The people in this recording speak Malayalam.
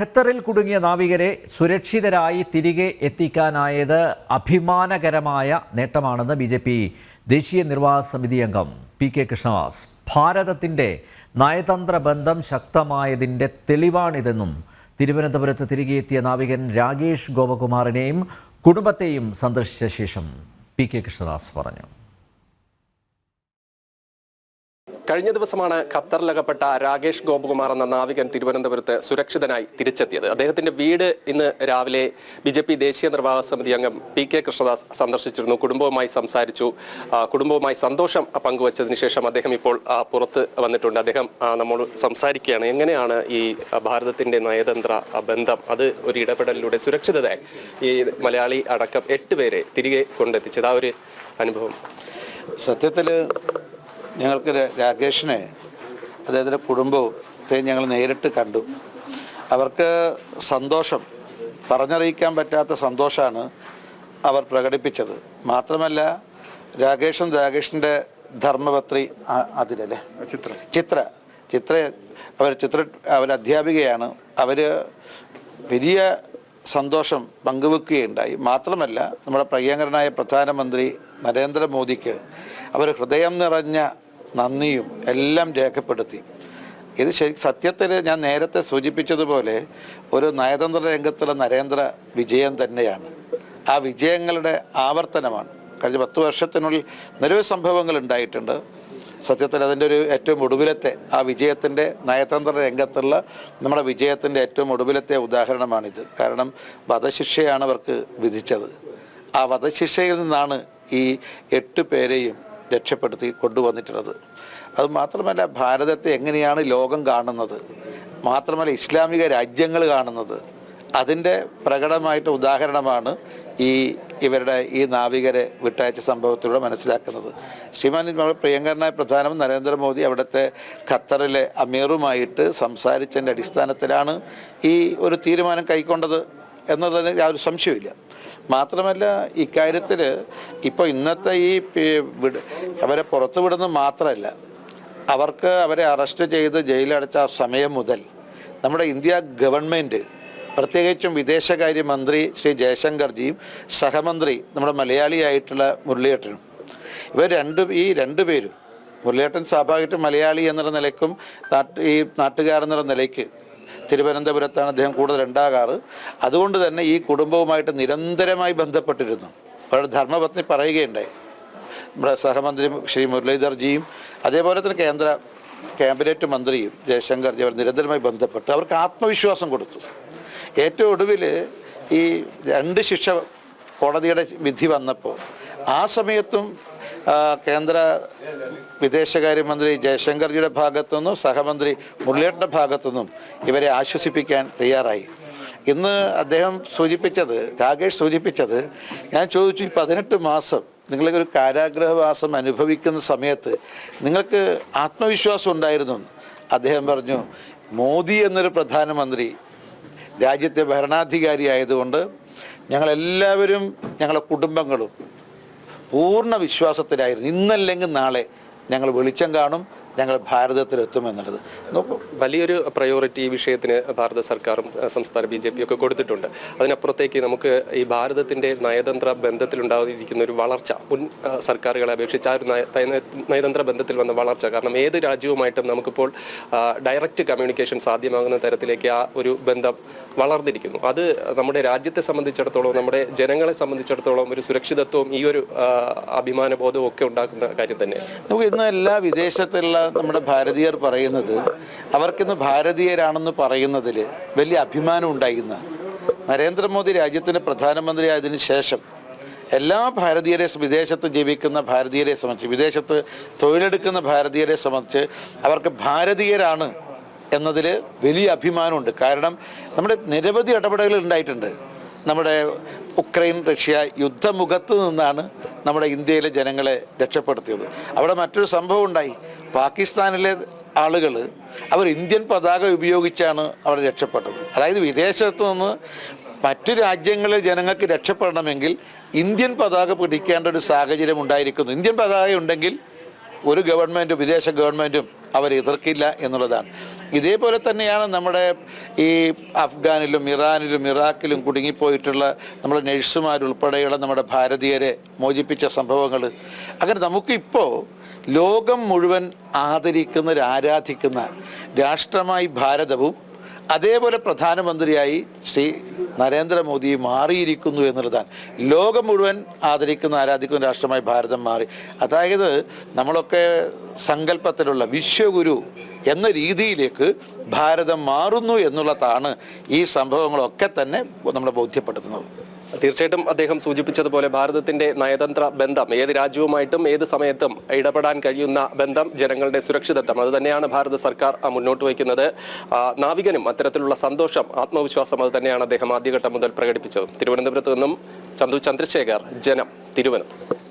ഖത്തറിൽ കുടുങ്ങിയ നാവികരെ സുരക്ഷിതരായി തിരികെ എത്തിക്കാനായത് അഭിമാനകരമായ നേട്ടമാണെന്ന് ബി ജെ പി ദേശീയ നിർവാഹ സമിതി അംഗം പി കെ കൃഷ്ണദാസ്. ഭാരതത്തിന്റെ നയതന്ത്ര ബന്ധം ശക്തമായതിന്റെ തെളിവാണിതെന്നും തിരുവനന്തപുരത്ത് തിരികെ എത്തിയ നാവികൻ രാകേഷ് ഗോപകുമാറിനെയും കുടുംബത്തെയും സന്ദർശിച്ച ശേഷം പി കെ കൃഷ്ണദാസ് പറഞ്ഞു. കഴിഞ്ഞ ദിവസമാണ് ഖത്തറിലകപ്പെട്ട രാകേഷ് ഗോപകുമാർ എന്ന നാവികൻ തിരുവനന്തപുരത്ത് സുരക്ഷിതനായി തിരിച്ചെത്തിയത്. അദ്ദേഹത്തിന്റെ വീട് ഇന്ന് രാവിലെ ബി ജെ പി ദേശീയ നിർവാഹക സമിതി അംഗം പി കെ കൃഷ്ണദാസ് സന്ദർശിച്ചിരുന്നു. കുടുംബവുമായി സംസാരിച്ചു. കുടുംബവുമായി സന്തോഷം പങ്കുവച്ചതിന് ശേഷം അദ്ദേഹം ഇപ്പോൾ പുറത്ത് വന്നിട്ടുണ്ട്. അദ്ദേഹം നമ്മോട് സംസാരിക്കുകയാണ്. എങ്ങനെയാണ് ഈ ഭാരതത്തിന്റെ നയതന്ത്ര ബന്ധം? അത് ഒരു ഇടപെടലിലൂടെ സുരക്ഷിതരായി ഈ മലയാളി അടക്കം എട്ട് പേരെ തിരികെ കൊണ്ടെത്തിച്ചത്. ആ ഒരു അനുഭവം. സത്യത്തിൽ ഞങ്ങൾക്ക് രാകേഷിനെ അദ്ദേഹത്തിന്റെ കുടുംബവും ഞങ്ങൾ നേരിട്ട് കണ്ടു. അവർക്ക് സന്തോഷം പറഞ്ഞറിയിക്കാൻ പറ്റാത്ത സന്തോഷമാണ് അവർ പ്രകടിപ്പിച്ചത്. മാത്രമല്ല രാകേഷും രാകേഷിന്റെ ധർമ്മപത്രി അതിലല്ലേ? ചിത്ര. ചിത്ര. ചിത്ര അവർ ചിത്ര അവർ അധ്യാപികയാണ്. അവർ വലിയ സന്തോഷം പങ്കുവെക്കുകയുണ്ടായി. മാത്രമല്ല നമ്മുടെ പ്രിയങ്കരനായ പ്രധാനമന്ത്രി നരേന്ദ്രമോദിക്ക് അവർ ഹൃദയം നിറഞ്ഞ നന്ദിയും എല്ലാം രേഖപ്പെടുത്തി. ഇത് ശരി സത്യത്തിൽ ഞാൻ നേരത്തെ സൂചിപ്പിച്ചതുപോലെ ഒരു നയതന്ത്ര രംഗത്തുള്ള നരേന്ദ്ര വിജയം തന്നെയാണ്. ആ വിജയങ്ങളുടെ ആവർത്തനമാണ്. കഴിഞ്ഞ പത്ത് വർഷത്തിനുള്ളിൽ നിരവധി സംഭവങ്ങൾ ഉണ്ടായിട്ടുണ്ട്. സത്യത്തിൽ അതിന്റെ ഒരു ഏറ്റവും ഒടുവിലത്തെ ആ വിജയത്തിന്റെ നയതന്ത്ര രംഗത്തുള്ള നമ്മുടെ വിജയത്തിന്റെ ഏറ്റവും ഒടുവിലത്തെ ഉദാഹരണമാണിത്. കാരണം വധശിക്ഷയാണ് അവർക്ക് വിധിച്ചത്. ആ വധശിക്ഷയിൽ നിന്നാണ് ഈ എട്ട് പേരെയും രക്ഷപ്പെടുത്തി കൊണ്ടുവന്നിട്ടുള്ളത്. അത് മാത്രമല്ല ഭാരതത്തെ എങ്ങനെയാണ് ലോകം കാണുന്നത്? മാത്രമല്ല ഇസ്ലാമിക രാജ്യങ്ങൾ കാണുന്നത്. അതിന്റെ പ്രകടമായിട്ട് ഉദാഹരണമാണ് ഈ ഇവരുടെ ഈ നാവികരെ വിട്ടയച്ച സംഭവത്തിലൂടെ മനസ്സിലാക്കുന്നത്. ശ്രീമാൻ നമ്മുടെ പ്രിയങ്കരനായ പ്രധാനമന്ത്രി നരേന്ദ്രമോദി അവിടുത്തെ ഖത്തറിലെ അമീറുമായിട്ട് സംസാരിച്ചതിന്റെ അടിസ്ഥാനത്തിലാണ് ഈ ഒരു തീരുമാനം കൈക്കൊണ്ടത് എന്നതിന് യാതൊരു സംശയമില്ല മാത്രമല്ല ഇക്കാര്യത്തിൽ ഇപ്പോൾ ഇന്നത്തെ ഈ അവരെ പുറത്തു വിടുന്നത് മാത്രമല്ല അവർക്ക് അവരെ അറസ്റ്റ് ചെയ്ത് ജയിലടച്ച ആ സമയം മുതൽ നമ്മുടെ ഇന്ത്യ ഗവൺമെന്റ് പ്രത്യേകിച്ചും വിദേശകാര്യമന്ത്രി ശ്രീ ജയശങ്കർജിയും സഹമന്ത്രി നമ്മുടെ മലയാളിയായിട്ടുള്ള മുരളിയേട്ടനും. ഇവർ രണ്ട് ഈ രണ്ട് പേരും മുരളിയേട്ടൻ സ്വാഭാവികമായിട്ടും മലയാളി എന്നുള്ള നിലയ്ക്കും നാട്ട് ഈ നാട്ടുകാരെന്നുള്ള നിലയ്ക്ക് തിരുവനന്തപുരത്താണ് അദ്ദേഹം കൂടുതൽ ഉണ്ടാകാറ്. അതുകൊണ്ട് തന്നെ ഈ കുടുംബവുമായിട്ട് നിരന്തരമായി ബന്ധപ്പെട്ടിരുന്നു. അവരുടെ ധർമ്മപത്നി പറയുകയുണ്ടായി. നമ്മുടെ സഹമന്ത്രി ശ്രീ മുരളീധർജിയും അതേപോലെ തന്നെ കേന്ദ്ര ക്യാബിനറ്റ് മന്ത്രിയും ജയശങ്കർജി അവർ നിരന്തരമായി ബന്ധപ്പെട്ട് അവർക്ക് ആത്മവിശ്വാസം കൊടുത്തു. ഏറ്റവും ഒടുവിൽ ഈ രണ്ട് ശിക്ഷ കോടതിയുടെ വിധി വന്നപ്പോൾ ആ സമയത്തും കേന്ദ്ര വിദേശകാര്യമന്ത്രി ജയശങ്കർജിയുടെ ഭാഗത്തുനിന്നും സഹമന്ത്രി മുരളിയേട്ടന്റെ ഭാഗത്തുനിന്നും ഇവരെ ആശ്വസിപ്പിക്കാൻ തയ്യാറായി. ഇന്ന് അദ്ദേഹം സൂചിപ്പിച്ചത് രാകേഷ് സൂചിപ്പിച്ചത് ഞാൻ ചോദിച്ചു ഈ പതിനെട്ട് മാസം ഒരു കാരാഗ്രഹവാസം അനുഭവിക്കുന്ന സമയത്ത് നിങ്ങൾക്ക് ആത്മവിശ്വാസം ഉണ്ടായിരുന്നു അദ്ദേഹം പറഞ്ഞു. മോദി എന്നൊരു പ്രധാനമന്ത്രി രാജ്യത്തെ ഭരണാധികാരി ആയതുകൊണ്ട് ഞങ്ങളെല്ലാവരും ഞങ്ങളുടെ കുടുംബങ്ങളും പൂർണ വിശ്വാസത്തിലായിരുന്നു. ഇന്നല്ലെങ്കിൽ നാളെ ഞങ്ങൾ വെളിച്ചം കാണും ഞങ്ങൾ ഭാരതത്തിലെത്തുമെന്നുള്ളത്. നോക്കൂ. വലിയൊരു പ്രയോറിറ്റി ഈ വിഷയത്തിന് ഭാരത സർക്കാരും സംസ്ഥാന ബി ജെ പി ഒക്കെ കൊടുത്തിട്ടുണ്ട്. അതിനപ്പുറത്തേക്ക് നമുക്ക് ഈ ഭാരതത്തിന്റെ നയതന്ത്ര ബന്ധത്തിലുണ്ടായിരിക്കുന്ന ഒരു വളർച്ച മുൻ സർക്കാരുകളെ അപേക്ഷിച്ച് ആ ഒരു നയതന്ത്ര ബന്ധത്തിൽ വന്ന വളർച്ച കാരണം ഏത് രാജ്യവുമായിട്ടും നമുക്കിപ്പോൾ ഡയറക്റ്റ് കമ്മ്യൂണിക്കേഷൻ സാധ്യമാകുന്ന തരത്തിലേക്ക് ആ ഒരു ബന്ധം വളർന്നിരിക്കുന്നു. അത് നമ്മുടെ രാജ്യത്തെ സംബന്ധിച്ചിടത്തോളം നമ്മുടെ ജനങ്ങളെ സംബന്ധിച്ചിടത്തോളം ഒരു സുരക്ഷിതത്വവും ഈ ഒരു അഭിമാനബോധവും അഭിമാന ബോധവും ഒക്കെ ഉണ്ടാക്കുന്ന കാര്യം തന്നെ നമുക്ക് ഇന്ന് എല്ലാ വിദേശത്തുള്ള നമ്മുടെ ഭാരതീയർ പറയുന്നത് അവർക്കിന്ന് ഭാരതീയരാണെന്ന് പറയുന്നതിൽ വലിയ അഭിമാനം ഉണ്ടായിരുന്ന നരേന്ദ്രമോദി രാജ്യത്തിന്റെ പ്രധാനമന്ത്രി ആയതിന് ശേഷം എല്ലാ ഭാരതീയരെ വിദേശത്ത് ജീവിക്കുന്ന ഭാരതീയരെ സംബന്ധിച്ച് വിദേശത്ത് തൊഴിലെടുക്കുന്ന ഭാരതീയരെ സംബന്ധിച്ച് അവർക്ക് ഭാരതീയരാണ് എന്നതിൽ വലിയ അഭിമാനമുണ്ട്. കാരണം നമ്മുടെ നിരവധി ഇടപെടലുകൾ ഉണ്ടായിട്ടുണ്ട്. നമ്മുടെ ഉക്രൈൻ റഷ്യ യുദ്ധമുഖത്ത് നിന്നാണ് നമ്മുടെ ഇന്ത്യയിലെ ജനങ്ങളെ രക്ഷപ്പെടുത്തിയത്. അവിടെ മറ്റൊരു സംഭവം ഉണ്ടായി. പാകിസ്ഥാനിലെ ആളുകൾ അവർ ഇന്ത്യൻ പതാക ഉപയോഗിച്ചാണ് അവർ രക്ഷപ്പെട്ടത്. അതായത് വിദേശത്തു നിന്ന് മറ്റു രാജ്യങ്ങളിലെ ജനങ്ങൾക്ക് രക്ഷപ്പെടണമെങ്കിൽ ഇന്ത്യൻ പതാക പിടിക്കേണ്ട ഒരു സാഹചര്യം ഉണ്ടായിരിക്കുന്നു. ഇന്ത്യൻ പതാക ഉണ്ടെങ്കിൽ ഒരു ഗവൺമെന്റും വിദേശ ഗവൺമെന്റും അവർ എതിർക്കില്ല എന്നുള്ളതാണ്. ഇതേപോലെ തന്നെയാണ് നമ്മുടെ ഈ അഫ്ഗാനിലും ഇറാനിലും ഇറാഖിലും കുടുങ്ങിപ്പോയിട്ടുള്ള നമ്മുടെ നഴ്സുമാരുൾപ്പെടെയുള്ള നമ്മുടെ ഭാരതീയരെ മോചിപ്പിച്ച സംഭവങ്ങൾ. അങ്ങനെ നമുക്കിപ്പോൾ ലോകം മുഴുവൻ ആദരിക്കുന്ന ആരാധിക്കുന്ന രാഷ്ട്രമായി ഭാരതവും അതേപോലെ പ്രധാനമന്ത്രിയായി ശ്രീ നരേന്ദ്രമോദി മാറിയിരിക്കുന്നു എന്നുള്ളതാണ്. ലോകം മുഴുവൻ ആദരിക്കുന്ന ആരാധിക്കുന്ന രാഷ്ട്രമായി ഭാരതം മാറി. അതായത് നമ്മളൊക്കെ സങ്കല്പത്തിലുള്ള വിശ്വഗുരു എന്ന രീതിയിലേക്ക് ഭാരതം മാറുന്നു എന്നുള്ളതാണ് ഈ സംഭവങ്ങളൊക്കെ തന്നെ നമ്മളെ ബോധ്യപ്പെടുത്തുന്നത്. തീർച്ചയായിട്ടും അദ്ദേഹം സൂചിപ്പിച്ചതുപോലെ ഭാരതത്തിന്റെ നയതന്ത്ര ബന്ധം ഏത് രാജ്യവുമായിട്ടും ഏത് സമയത്തും ഇടപെടാൻ കഴിയുന്ന ബന്ധം ജനങ്ങളുടെ സുരക്ഷിതത്വം. അത് തന്നെയാണ് ഭാരത സർക്കാർ മുന്നോട്ട് വയ്ക്കുന്നത്. നാവികനും അത്തരത്തിലുള്ള സന്തോഷം ആത്മവിശ്വാസം അത് തന്നെയാണ് അദ്ദേഹം ആദ്യഘട്ടം മുതൽ പ്രകടിപ്പിച്ചത്. തിരുവനന്തപുരത്ത് നിന്നും ചന്തു ചന്ദ്രശേഖർ ജനം തിരുവനന്തപുരം.